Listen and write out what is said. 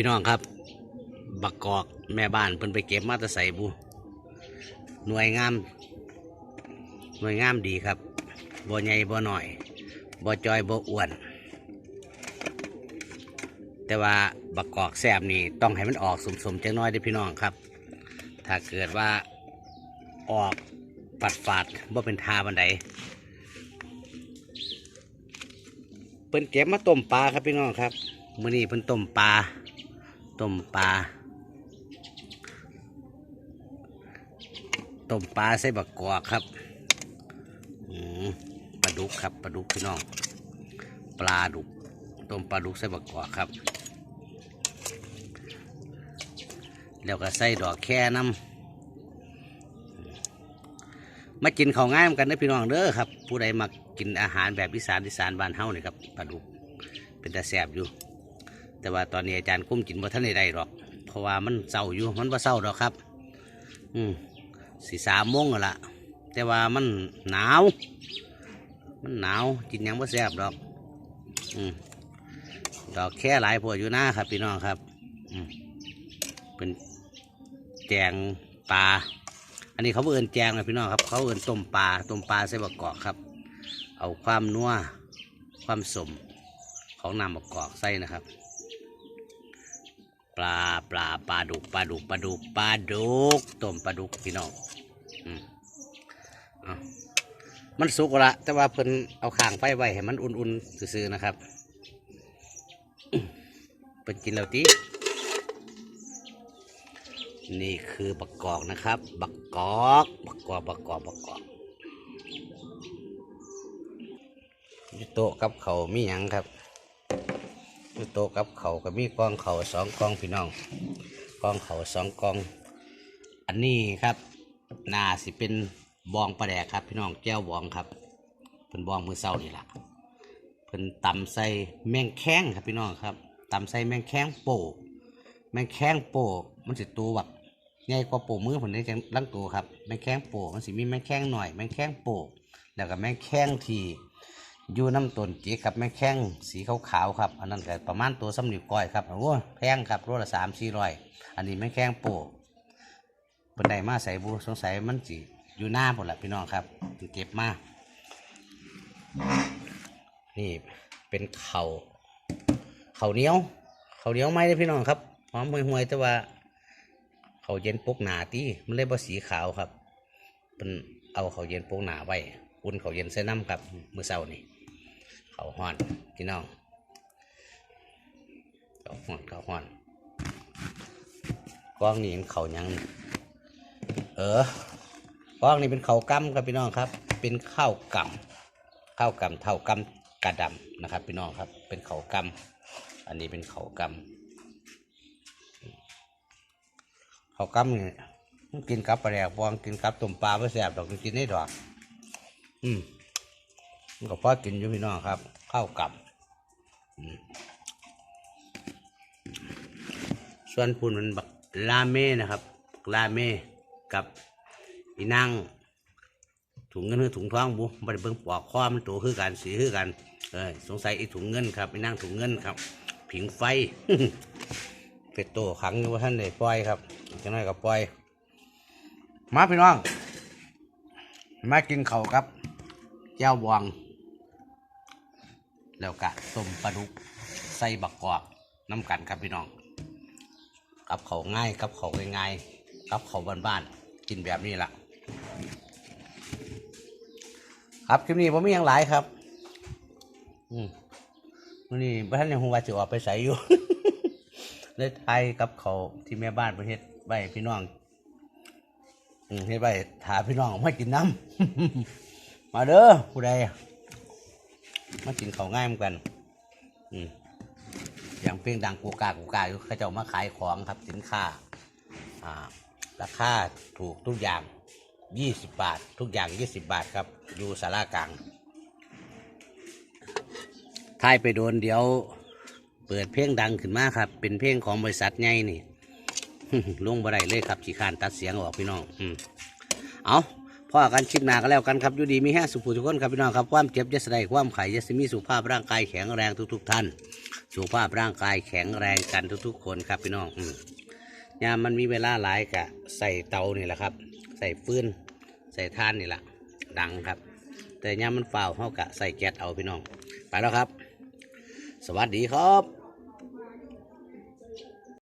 พี่น้องครับ บักกอกแม่บ้านเพิ่นไปเก็บมาตะใส่บูหน่วยงาม หน่วยงามดีครับบ่ใหญ่บ่หน่อยบ่จอยบ่อ้วน แต่ว่าบักกอกแซบนี่ต้องให้มันออกสมๆจังน้อยเด้พี่น้องครับ ถ้าเกิดว่าออกปัดฝาดบ่เป็นทาบันไดเพิ่นเก็บมาต้มปลาครับพี่น้องครับมื้อนี้เพิ่นต้มปลา ต้มปลา ต้มปลาใส่บักกอกครับปลาดุกครับปลาดุกพี่น้อง ปลาดุก ต้มปลาดุกใส่บักกอกครับ แล้วก็ใส่ดอกแค่น้ำมากินข้าวง่ายเหมือนกันนะพี่น้องเด้อครับ ผู้ใดมักกินอาหารแบบอีสานอีสานบ้านเฮานี่ครับปลาดุกเป็นตาแสบอยู่ แต่ว่าตอนนี้อาจารย์คุ้มกินบ่ท่านได้หรอก เพราะว่ามันเศร้าอยู่มันบ่เศร้าดอกครับ อืมสี่สามโมงแล้วละแต่ว่ามันหนาว มันหนาวกินยังบ่แสบดอก อืมดอกแค่หลายพวอยู่หน้าครับพี่น้องครับ อืมเป็นแจงปลาอันนี้เขาบ่เอินแจงนะพี่น้องครับ เขาเอินต้มปลาต้มปลาใส่บะกอกครับ เอาความนัวความสมของน้ำบะกอกใส่นะครับ ปลาปลาปลาดุกปลาดุกปลาดุกปลาดุกต้มปลาดุกพี่น้องอืมเอามันสุกละแต่ว่าเพิ่นเอาข้างไฟไว้ให้มันอุ่นๆซื่อๆนะครับเพิ่นกินแล้วตีนี่คือบักกอกนะครับ บักกอกบักกอกบักกอกบักกอกโต๊ะกับเขามีหยังครับ อยู่โตกับเขาวก็มีกองเขาสองกองพี่น้องกองเขาสองกอง อันนี้ครับนาสิเป็นบองปลาแดกครับ พี่น้องแก้วบองครับเป็นบองมือเศร้านี่แหละเป็นตำใส่แมงแข้งครับพี่น้องครับตำใส่แมงแข้งโป่แมงแข้งโป่มันสิตัวแบบใหญ่กว่าโป่มือผมได้จังลังตัวครับแมงแข้งโป่มันสิมีแมงแข้งหน่อยแมงแข้งโป่แล้วก็แมงแข้งที่ อยู่น้ำตนจีครับแมงแข้งสีขาวๆครับ อันนั้นก็ประมาณตัวสำนิวก้อยครับโอ้ยแพงครับรถละสามสี่ร้อยอันนี้แมงแข้งโป่บนไดมาใส่บูสงสัยมันสิอยู่หน้าหมดแหละพี่น้องครับเก็บมานี่เป็นเขา่าเขาเหนียว เขาเหนียวไหมเด้พี่น้องครับหอมห่วยๆแต่ว่าเขาเย็นปกหนาตีมันเลยบ่สีขาวครับเป็นเอาเขาเย็นปกหนาไว้อุ่นเขาเย็นใส่น้ำครับมือเช้านี่ เขาห้อนพี่น้องเขาห้อนเขาห้อนกล้องนี่เป็นเขายัง เออกล้องนี่เป็นเขาวกำครับพี่น้องครับ เป็นข้าวกำข้าวกำเท่ากำกระดำนะครับ พี่น้องครับ เป็นเขาวกำอันนี้เป็นเขาวกำเขาวกำนี่มันกินกับปลาแดกบองกินกับต้มปลาไม่แสบดอกกินได้ดอกอืม มันก็พอกินอยู่พี่น้องครับข้าวกำอืมส่วนพูนมันบักลาเม่นะครับลาเม่กับอีนั่งถุงเงินหรือถุงทองบุบ่ได้เบิ่งปอกข้อมันตัวคือกันสีคือกันเออสงสัยไอ้ถุงเงินครับไอ้นั่งถุงเงินครับ ผิงไฟเป็ดโตขังอยู่ว่าท่านได้ปล่อยครับจังน้อยก็ปล่อย มาพี่น้อง มากินเข่าครับแจ้วบวง แล้วกะต้มปลาดุกใส่บักกอกน้ำกันครับพี่น้อง กับเขาง่ายกับเขาง่ายกับเขาบ้านๆกินแบบนี้ล่ะ ครับคลิปนี้ผมมีอย่างหลายครับ อืมวันนี้บ้านยังคงว่าจะออกไปใส่อยู่ เลยไทยกับเขาที่แม่บ้านประเทศใบพี่น้องอืมให้ใบถาพี่น้องมากินน้ำ มาเด้อผู้ใด มากินเขาง่ายเหมือนกัน อืมอย่างเพลงดังกูกากูกาอยู่เขาเจ้ามาขายของครับสินค้า อ่า ราคาถูกทุกอย่างยี่สิบบาท ทุกอย่างยี่สิบบาทครับ อยู่สารากลางท้ายไปโดนเดี๋ยว เปิดเพลงดังขึ้นมาครับ เป็นเพลงของบริษัทใหญ่นี่ลงบ่ได้เลยครับขีขานตัดเสียงออกพี่น้อง อืมเอา พ่อกันชิดหนากันแล้วกันครับอยู่ดีมีแห้สุขทุกคนครับพี่น้องครับความเจ็บจะสดายความไข่จะสมีสุขภาพร่างกายแข็งแรงทุก ๆ ท่าน สุขภาพร่างกายแข็งแรงกันทุก ๆ คนครับพี่น้องอืยามมันมีเวลาหลายกะใส่เตานี่แหละครับ ใส่ฟืนใส่ท่านนี่แหละดังครับ แต่ยามมันเฝ้าเขากะใส่แก๊สเอาพี่น้อง ไปแล้วครับ สวัสดีครับ